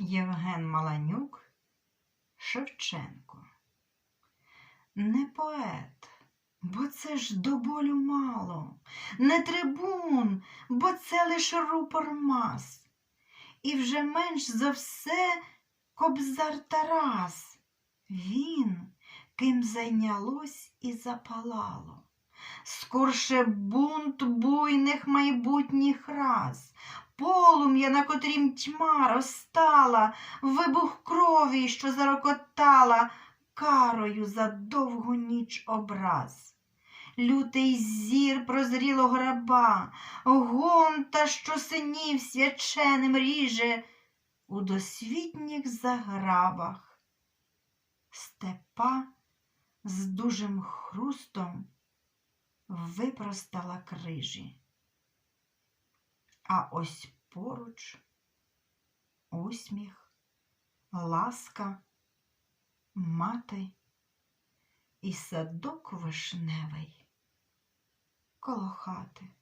Євген Маланюк Шевченко. Не поет, бо це ж до болю мало, не трибун, бо це лиш рупор мас. І вже менш за все кобзар Тарас. Він, ким зайнялось і запалало. Скорше бунт буйних майбутніх раз, полум'я, на котрім тьма розстала, вибух крові, що зарокотала, карою за довгу ніч образ. Лютий зір прозрілого раба, гонта, що синів свяченим ріже у досвітніх загравах. Степа з дужим хрустом випростала крижі. А ось поруч усміх, ласка, мати і садок вишневий коло хати.